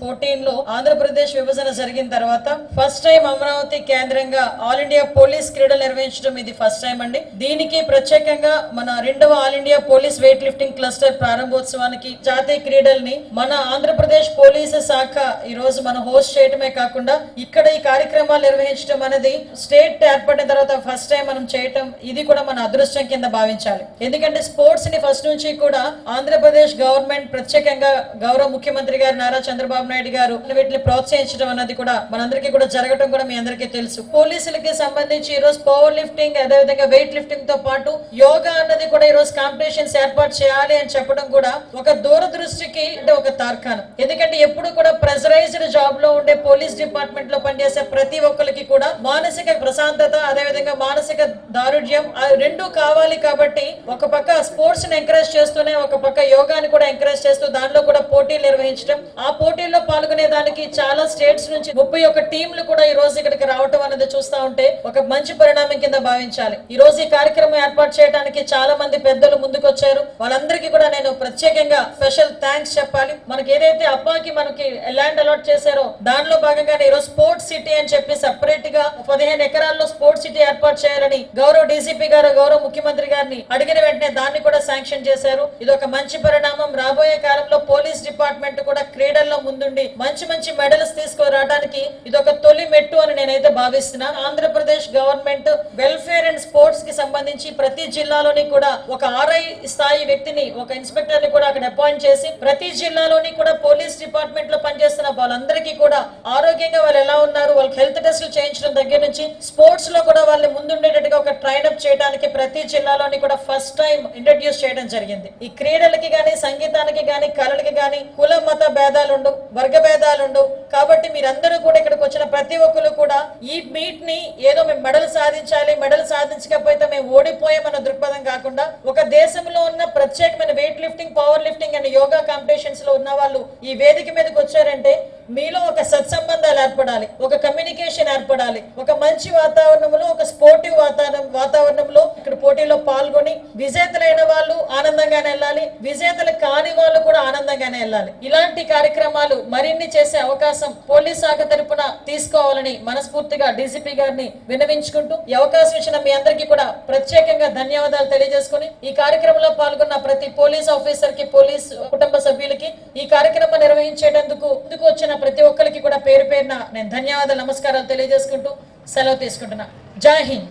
ఫోర్టీన్లో ఆంధ్రప్రదేశ్ విభజన జరిగిన తర్వాత ఫస్ట్ టైం అమరావతి కేంద్రంగా ఆల్ ఇండియా పోలీస్ క్రీడలు నిర్వహించడం ఇది ఫస్ట్ టైం అండి. దీనికి ప్రత్యేకంగా మన రెండవ all India police weight lifting cluster ప్రారంభోత్సవానికి జాతీయ క్రీడల్ని మన ఆంధ్రప్రదేశ్ పోలీసు శాఖ ఈ రోజు మనం హోస్ట్ చేయటమే కాకుండా ఇక్కడ ఈ కార్యక్రమాలు నిర్వహించడం అనేది స్టేట్ ఏర్పడిన తర్వాత ఫస్ట్ టైం మనం చేయటం ఇది కూడా మన అదృష్టం కింద భావించాలి. ఎందుకంటే స్పోర్ట్స్ని ఫస్ట్ నుంచి కూడా ఆంధ్రప్రదేశ్ గవర్నమెంట్ ప్రత్యేకంగా గౌరవ ముఖ్యమంత్రి గారు నారా చంద్రబాబు నాయుడు గారు వీటిని ప్రోత్సహించడం అన్నది కూడా మనందరికీ కూడా జరగటం కూడా మీ అందరికీ తెలుసు. పోలీసులకి సంబంధించి ఈ రోజు పవర్ లిఫ్టింగ్ అదేవిధంగా వెయిట్ లిఫ్టింగ్తో పాటు యోగా అన్నది కూడా ఈ రోజు కాంపిటీషన్స్ ఏర్పాటు చేయాలి అని చెప్పడం కూడా ఒక దూరదృష్టికి అంటే ఒక తార్కాణం. ఎందుకంటే ఎప్పుడు కూడా ప్రెజరైజ్డ్ జాబ్లో ఉండే పోలీస్ డిపార్ట్మెంట్లో పనిచేసే ప్రతి ఒక్కరికి కూడా మానసిక ప్రశాంతత అదేవిధంగా మానసిక దారుఢ్యం రెండు కావాలి కాబట్టి ఒక పక్క స్పోర్ట్స్ని ఎంకరేజ్ చేస్తూనే ఒక పక్క యోగాని కూడా ఎంకరేజ్ చేస్తూ దానిలో పోటీలు నిర్వహించడం ఆ పోటీల్లో పాల్గొనే దానికి చాలా స్టేట్స్ నుంచి ముప్పై ఒక్క టీంలు కూడా ఈ రోజు ఇక్కడికి రావటం అనేది చూస్తా ఉంటే ఒక మంచి పరిణామం కింద భావించాలి. ఈ రోజు ఈ కార్యక్రమం ఏర్పాటు చేయడానికి చాలా మంది పెద్దలు ముందుకొచ్చారు. వాళ్ళందరికీ కూడా నేను ప్రత్యేకంగా స్పెషల్ థ్యాంక్స్ చెప్పాలి. మనకి ఏదైతే అబ్బాకి మనకి ల్యాండ్ అలాట్ చేశారో దానిలో భాగంగానే ఈరోజు స్పోర్ట్స్ సిటీ అని చెప్పి సెపరేట్గా పదిహేను ఎకరాల్లో స్పోర్ట్స్ సిటీ ఏర్పాటు చేయాలని గౌరవ డీసీపీ గారు గౌరవ ముఖ్యమంత్రి గారిని అడిగిన వెంటనే దాన్ని కూడా శాంక్షన్ చేశారు. ఇది ఒక మంచి పరిణామం. రాబోయే కాలంలో పోలీస్ డిపార్ట్మెంట్ కూడా క్రీడల్లో ముందుండి మంచి మంచి మెడల్స్ తీసుకురావడానికి ఇది ఒక తొలి మెట్టు అని నేనైతే భావిస్తున్నా. ఆంధ్రప్రదేశ్ గవర్నమెంట్ వెల్ఫేర్ అండ్ స్పోర్ట్స్కి సంబంధించి ప్రతి జిల్లాలోని కూడా ఒక ఆర్ఐ స్థాయి వ్యక్తిని ఒక ఇన్స్పెక్టర్ని కూడా అక్కడ అపాయింట్ చేసి ప్రతి జిల్లాలోని కూడా పోలీస్ డిపార్ట్మెంట్లో పనిచేస్తున్న వాళ్ళందరికీ కూడా ఆరోగ్యంగా వాళ్ళు ఎలా ఉన్నారు వాళ్ళకి హెల్త్ టెస్టులు చేయించడం దగ్గర నుంచి స్పోర్ట్స్లో కూడా వాళ్ళని ముందుండేటట్టుగా ఒక ట్రైన్ అప్ చేయడానికి ప్రతి జిల్లాలోని కూడా ఫస్ట్ టైం ఇంట్రడ్యూస్ చేయడం జరిగింది. ఈ క్రీడలకి గాని సంగీతానికి గాని కళలకి గాని కుల మత భేదాలు ఉండవు వర్గ భేదాలు కాబట్టి మీరందరూ కూడా ఇక్కడికి వచ్చిన ప్రతి ఒక్కరు కూడా ఈ మీట్ని ఏదో మేము మెడల్ సాధించాలి మెడల్ సాధించకపోతే మేము ఓడిపోయామన్న దృక్పథం కాకుండా ఒక దేశంలో ఉన్న ప్రత్యేకమైన weight lifting power lifting and yoga కాంపిటీషన్స్లో ఉన్న వాళ్ళు ఈ వేదిక మీదకి వచ్చారంటే మీలో ఒక సత్సంబంధాలు ఏర్పడాలి ఒక కమ్యూనికేషన్ ఏర్పడాలి ఒక మంచి వాతావరణంలో ఒక స్పోర్టివ్ వాతావరణం వాతావరణంలో ఇక్కడ పోటీలో పాల్గొని విజేతలైన వాళ్ళు ఆనందంగానే వెళ్ళాలి విజేతలు కాని వాళ్ళు కూడా ఆనందంగానే వెళ్ళాలి. ఇలాంటి కార్యక్రమాలు మరిన్ని చేసే అవకాశం పోలీస్ శాఖ తరపున తీసుకోవాలని మనస్ఫూర్తిగా డీసీపీ గారిని విన్నవించుకుంటూ ఈ అవకాశం ఇచ్చిన మీ అందరికీ కూడా ప్రత్యేకంగా ధన్యవాదాలు తెలియజేసుకుని ఈ కార్యక్రమంలో పాల్గొన్న ప్రతి పోలీస్ ఆఫీసర్కి పోలీస్ కుటుంబ సభ్యులకి ఈ కార్యక్రమం నిర్వహించేటందుకు ముందుకు వచ్చిన ప్రతి ఒక్కరికి కూడా పేరు పేరున నేను ధన్యవాదాలు నమస్కారాలు తెలియజేసుకుంటూ సెలవు తీసుకుంటున్నా. జై హింద్.